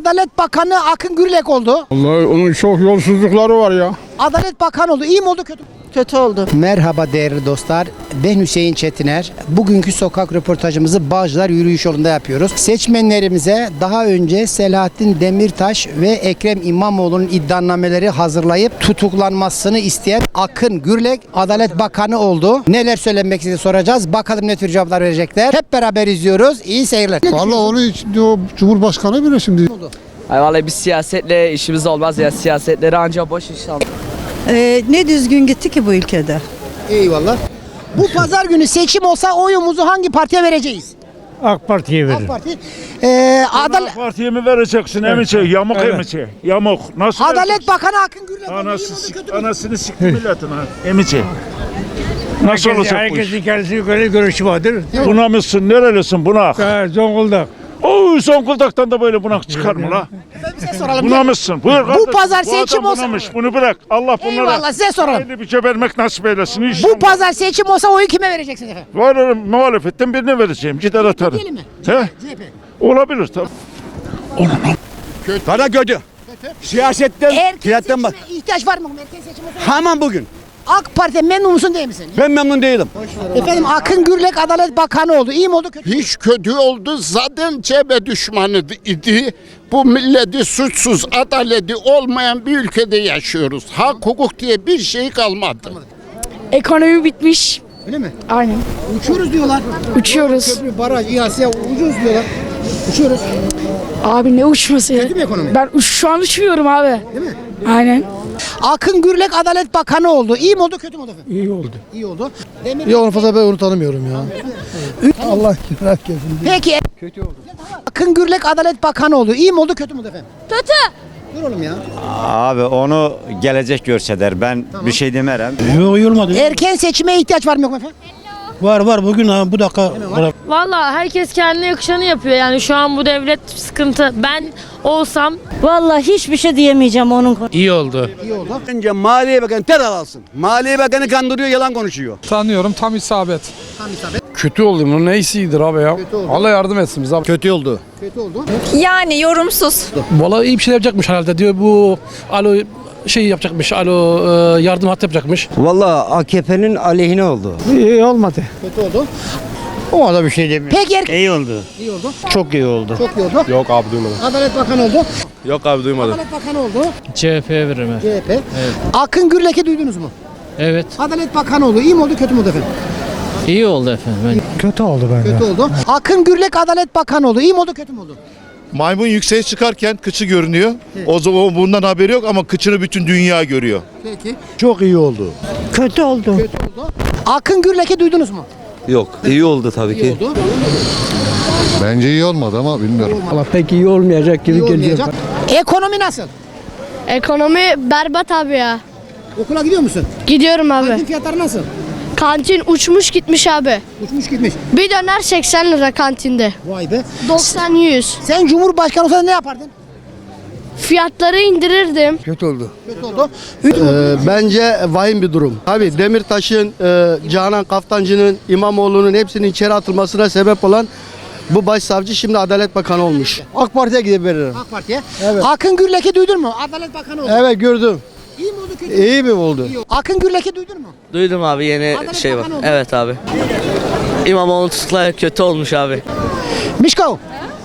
Adalet Bakanı Akın Gürlek oldu. Vallahi onun çok yolsuzlukları var ya. Adalet Bakanı oldu. İyi mi oldu kötü mü? Kötü oldu. Merhaba değerli dostlar. Ben Hüseyin Çetiner. Bugünkü sokak röportajımızı Bağcılar Yürüyüş Yolu'nda yapıyoruz. Seçmenlerimize daha önce Selahattin Demirtaş ve Ekrem İmamoğlu'nun iddianameleri hazırlayıp tutuklanmasını isteyen Akın Gürlek Adalet Bakanı oldu. Neler söylemek istediğini soracağız. Bakalım ne tür cevaplar verecekler. Hep beraber izliyoruz. İyi seyirler. Vallahi onu hiç o Cumhurbaşkanı bile şimdi. Ay vallahi biz siyasetle işimiz olmaz ya siyasetleri ancak boş iş Ee, ne düzgün gitti ki bu ülkede? Eyvallah. Bu pazar günü seçim olsa oyumuzu hangi partiye vereceğiz? AK Parti'ye AK veririm. Parti. Ee, Adalet, Partiye mi vereceksin emice? Yamuk emice. Yamuk. Nasıl Adalet vereceksin? Bakanı Akın mi Anası, anasını sikti milletin ha. Emice. Nasıl Herkesin, olacak bu iş? herkesin kendisine göre görüşü vardır. Buna mısın? Nerelisin bunak? Ha, Zonguldak. Oo Zonguldak'tan da böyle bunak çıkar mı la? Size soralım. Buna mısın? Buyur kardeşim. pazar Bu seçim adam olsa- bunamış. Bunu bırak. Allah bunlara. Eyvallah size soralım. Hayırlı bir gebermek nasip eylesin. Bu İnşallah. pazar seçim olsa oyu kime vereceksiniz efendim? Var muhalefetten birine vereceğim. Gider atarım. Diyelim mi? He? CHP. Olabilir tabii. Bana kötü. Siyasetten, Erken tiyaretten bak. seçime ihtiyaç var mı? Erken seçim olsa Hemen bugün. AK Parti memnun musun değil misin? Ben memnun değilim. Efendim Akın Gürlek Adalet Bakanı oldu. İyi mi oldu kötü mü? Hiç kötü oldu. Zaten CHP düşmanı idi. Bu milleti suçsuz, adaleti olmayan bir ülkede yaşıyoruz. Hak, hukuk diye bir şey kalmadı. Ekonomi bitmiş. Öyle mi? Aynen. Uçuyoruz diyorlar. Uçuyoruz. Köprü, baraj, İHA'ya ucuz diyorlar. Uçuyoruz. Abi ne uçması ya? Kötü mü ekonomi? Ben uç, şu an uçmuyorum abi. Değil mi? Aynen. Akın Gürlek Adalet Bakanı oldu. İyi mi oldu kötü mü oldu efendim? İyi oldu. İyi oldu. Demir Ya onu fazla ben onu tanımıyorum ya. Allah kirak etsin. Peki. Kötü oldu. Akın Gürlek Adalet Bakanı oldu. İyi mi oldu kötü mü oldu efendim? Kötü. Dur oğlum ya. Abi onu gelecek görseler ben bir şey demerem. Yok iyi olmadı. Erken seçime ihtiyaç var mı yok mu efendim? Var var bugün ha, bu dakika. Valla herkes kendine yakışanı yapıyor yani şu an bu devlet sıkıntı. Ben olsam Vallahi hiçbir şey diyemeyeceğim onun İyi oldu. İyi oldu. Önce Maliye Bakanı ter alsın. Maliye Bakanı kandırıyor, yalan konuşuyor. Tanıyorum tam isabet. Tam isabet. Kötü oldu bunun neysidir abi ya. Kötü oldu. Allah yardım etsin bize abi. Kötü oldu. Kötü oldu. Yani yorumsuz. Vallahi iyi bir şey yapacakmış herhalde diyor bu alo şey yapacakmış alo e, yardım hattı yapacakmış. Vallahi AKP'nin aleyhine oldu. İyi olmadı. Kötü oldu. Ona da bir şey demiyorum. Peki erken İyi oldu. iyi oldu. Çok iyi oldu. Çok iyi oldu. Yok abi duymadım. Adalet Bakanı oldu. Yok abi duymadım. Adalet Bakanı oldu. CHP'ye veririm. CHP. Akın Gürlek'i duydunuz mu? Evet. Adalet Bakanı oldu. İyi mi oldu kötü mü oldu efendim? İyi oldu efendim. Kötü oldu bence. Kötü oldu. Akın Gürlek Adalet Bakanı oldu. İyi mi oldu kötü mü oldu? Maymun yükseğe çıkarken kıçı görünüyor. O zaman bundan haberi yok ama kıçını bütün dünya görüyor. Peki. Çok iyi oldu. Kötü oldu. Kötü oldu. Akın Gürlek'i duydunuz mu? Yok iyi oldu tabii İyi oldu. Bence iyi olmadı ama bilmiyorum. Allah pek iyi olmayacak gibi olmayacak. Ekonomi nasıl? Ekonomi berbat abi ya. Okula gidiyor musun? Gidiyorum Kantin abi. fiyatları nasıl? Kantin uçmuş gitmiş abi. Uçmuş gitmiş. Bir döner 80 lira kantinde. Vay be. 90 100. Sen Cumhurbaşkanı olsan ne yapardın? Fiyatları indirirdim. Kötü oldu. Kötü oldu. bence vahim bir durum. Abi Demirtaş'ın, e, Canan Kaftancı'nın, İmamoğlu'nun hepsinin içeri atılmasına sebep olan bu başsavcı şimdi Adalet Bakanı olmuş. AK Parti'ye gidip veririm. AK Parti'ye. Akın Gürlek'i duydun mu? Adalet Bakanı oldu. Evet gördüm. İyi mi oldu kötü mü? İyi mi oldu? İyi oldu. Akın Gürlek'i duydun mu? Duydum abi yeni Adalet şey var. Bakanı oldu. Evet abi. İmamoğlu tutukla kötü olmuş abi. Mişko.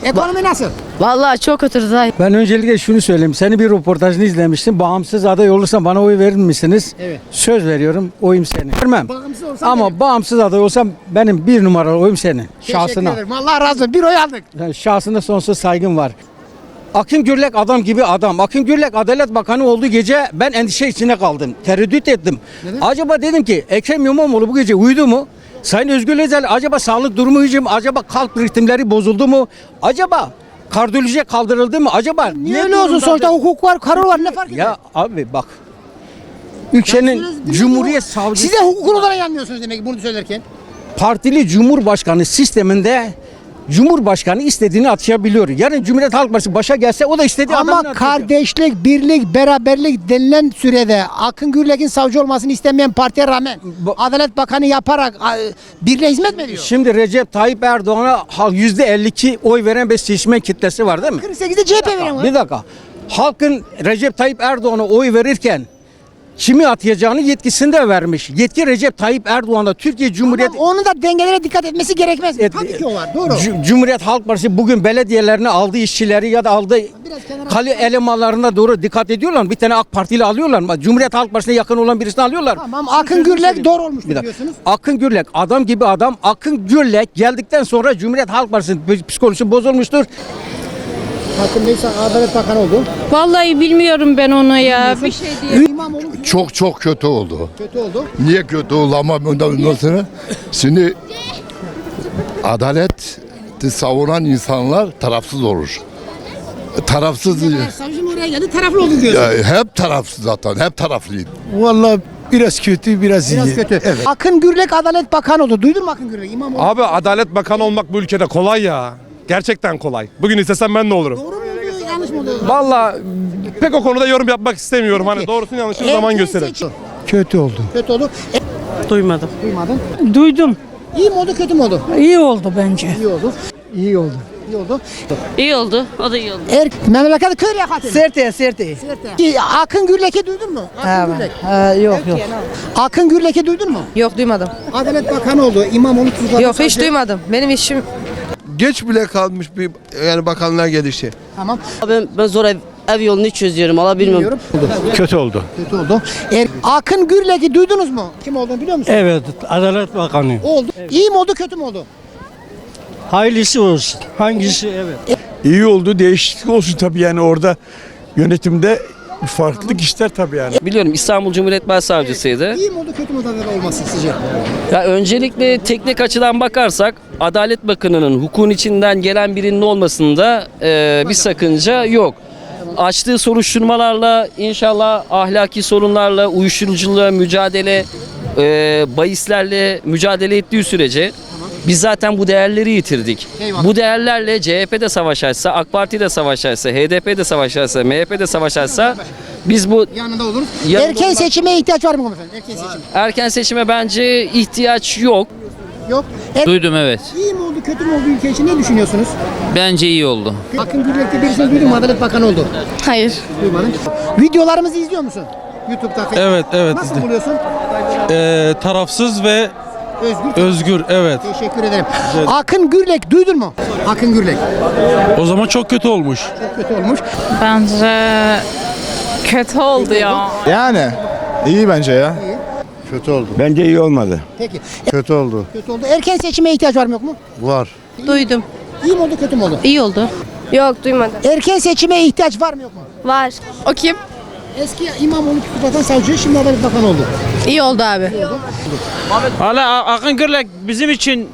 Ekonomi nasıl? Valla çok kötü zaten. Ben öncelikle şunu söyleyeyim. Seni bir röportajını izlemiştim. Bağımsız aday olursan bana oy verir misiniz? Evet. Söz veriyorum. Oyum senin. Vermem. Bağımsız olsan Ama bağımsız aday olsam benim bir numaralı oyum senin. Şahsına. Teşekkür ederim. Allah razı olsun. Bir oy aldık. Yani şahsına sonsuz saygım var. Akın Gürlek adam gibi adam. Akın Gürlek Adalet Bakanı olduğu gece ben endişe içine kaldım. Tereddüt ettim. Acaba dedim ki Ekrem İmamoğlu bu gece uyudu mu? Sayın Özgür Özel acaba sağlık durumu mi? Acaba kalp ritimleri bozuldu mu? Acaba kardiyolojiye kaldırıldı mı? Acaba Niye öyle olsun? Sonuçta hukuk var, karar var. Ne fark eder? Ya abi bak. Ülkenin Cumhuriyet Savcısı Siz de hukukun olarak yanmıyorsunuz demek ki bunu söylerken. partili cumhurbaşkanı sisteminde Cumhurbaşkanı istediğini atayabiliyor. Yarın Cumhuriyet Halk Partisi başa gelse o da istediği Ama adamını atacak. kardeşlik, birlik, beraberlik denilen sürede Akın Gürlek'in savcı olmasını istemeyen partiye rağmen Adalet Bakanı yaparak a, birliğe hizmet mi ediyor? Şimdi Recep Tayyip Erdoğan'a ha- %52 oy veren bir seçmen kitlesi var değil mi? 48'de CHP veren var. Bir dakika. Halkın Recep Tayyip Erdoğan'a oy verirken kimi atayacağını yetkisinde vermiş. Yetki Recep Tayyip Erdoğan'da Türkiye Cumhuriyeti Ama onun da dengelere dikkat etmesi gerekmez? Et- Tabii ki o var. Doğru. Cu- Cumhuriyet Halk Partisi bugün belediyelerine aldığı işçileri ya da aldığı kale elemanlarına doğru dikkat ediyorlar mı? Bir tane AK Partili alıyorlar mı? Cumhuriyet Halk Partisi'ne yakın olan birisini alıyorlar. Tamam Akın Gürlek doğru olmuş diyorsunuz. Akın Gürlek adam gibi adam. Akın Gürlek geldikten sonra Cumhuriyet Halk Partisi'nin psikolojisi bozulmuştur. Bey Adalet Bakanı oldu. Vallahi bilmiyorum ben onu ya. Bir şey İmamoğlu Çok çok kötü oldu. kötü oldu. Niye kötü oldu ama ondan, ondan sonra? Şimdi adalet savunan insanlar tarafsız olur. Tarafsız Savcım oraya geldi taraflı oldu diyorsun. ya, hep tarafsız zaten. Hep taraflıydı. Vallahi biraz kötü biraz iyi. Biraz kötü. Evet. Akın Gürlek Adalet Bakanı oldu. Duydun mu Akın Gürlek? İmamoğlu. Abi Adalet Bakanı olmak bu ülkede kolay ya. Gerçekten kolay. Bugün istesem ben de olurum. Doğru mu oldu, yanlış mı oldu? Valla pek o konuda yorum yapmak istemiyorum. Hani doğrusunu yanlışını zaman gösterir. seçim- Kötü oldu. Kötü oldu. E, Duymadım. duymadın. Duydum. İyi mi oldu kötü mü oldu? İyi oldu bence. İyi oldu. İyi oldu. İyi oldu. İyi oldu. O da iyi oldu. Er, memleket köy yakatı. Serte, serte. Ki Akın Gürlek'i duydun mu? Akın Gürlek. yok yok. Akın Gürlek'i duydun mu? Yok duymadım. Adalet Bakanı oldu. İmamoğlu tutukladı. Yok hiç duymadım. Benim işim Geç bile kalmış bir yani bakanlığa gelişi. Tamam. Ben, ben zor ev, ev yolunu çözüyorum. Allah Bilmiyorum. Kötü oldu. Kötü oldu. Er, Akın Gürlek'i duydunuz mu? Kim olduğunu biliyor musun? Evet, Adalet Bakanı. Oldu. İyi mi oldu kötü mü oldu? Hayırlısı olsun. Hangisi evet. İyi oldu. Değişiklik olsun tabii yani orada yönetimde farklılık ister tabii yani. Biliyorum İstanbul Cumhuriyet Başsavcısıydı. İyi mi oldu kötü mü adalet olması sizce? Ya öncelikle teknik açıdan bakarsak Adalet Bakanı'nın hukukun içinden gelen birinin olmasında e, bir sakınca yok. Açtığı soruşturmalarla inşallah ahlaki sorunlarla, uyuşturuculuğa mücadele, e, bahislerle mücadele ettiği sürece biz zaten bu değerleri yitirdik. Eyvallah. Bu değerlerle CHP'de savaş açsa, AK Parti'de savaş açsa, HDP'de savaş açsa, MHP'de savaş açsa biz bu Yanında oluruz. Yanında Erken olmak- seçime ihtiyaç var mı efendim? Erken seçim. erken seçime bence ihtiyaç yok. Yok. Er, Duydum evet. iyi mi oldu kötü mü oldu ülke için ne düşünüyorsunuz? Bence iyi oldu. Akın Gürlek'te birisini duydun mu? Adalet Bakanı oldu. Hayır. Duymadın. Videolarımızı izliyor musun? YouTube'da. Evet evet. Nasıl buluyorsun? Ee, tarafsız ve Özgür. özgür evet. Teşekkür ederim. Akın Gürlek duydun mu? Akın Gürlek. O zaman çok kötü olmuş. Çok kötü olmuş. bence kötü oldu ya. Yani iyi bence ya. Kötü oldu. Bence iyi olmadı. Peki. Kötü oldu. Kötü oldu. Erken seçime ihtiyaç var mı yok mu? Var. Duydum. İyi mi oldu kötü mü oldu? İyi oldu. Yok duymadım. Erken seçime ihtiyaç var mı yok mu? Var. O kim? Eski İmamoğlu tutuklatan savcı şimdi Adalet Bakanı oldu. İyi oldu abi. Valla Akın Gürlek bizim için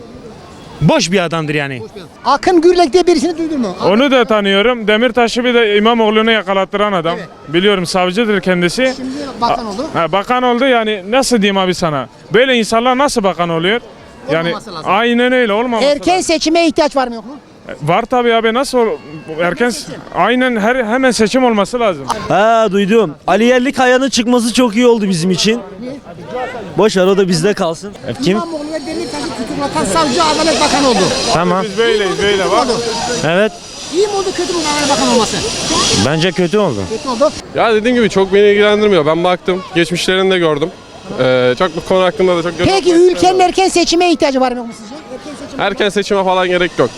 boş bir adamdır yani. Akın Gürlek diye birisini duydun mu? Onu da tanıyorum. Demirtaş'ı bir de İmamoğlu'nu yakalattıran adam. Biliyorum savcıdır kendisi. Şimdi bakan oldu. Ha, bakan oldu yani nasıl diyeyim abi sana? Böyle insanlar nasıl bakan oluyor? Yani Olmaması lazım. aynen öyle olmaması Erken lazım. seçime ihtiyaç var mı yok mu? Var tabii abi nasıl ol- erken aynen her hemen seçim olması lazım. Ha duydum. Ali Yerlikaya'nın çıkması çok iyi oldu bizim için. Boş ver o da bizde kalsın. Kim? İmamoğlu ve Demirtaş'ı tutuklatan savcı Adalet Bakanı oldu. Tamam. Biz böyleyiz böyle bak. Evet. İyi mi oldu kötü mü Adalet Bakanı olması? Bence kötü oldu. Kötü oldu. Ya dediğim gibi çok beni ilgilendirmiyor. Ben baktım. Geçmişlerini de gördüm. Ee, çok bu konu hakkında da çok Peki ülkenin erken seçime ihtiyacı var mı yok mu sizce? Erken seçime falan gerek yok.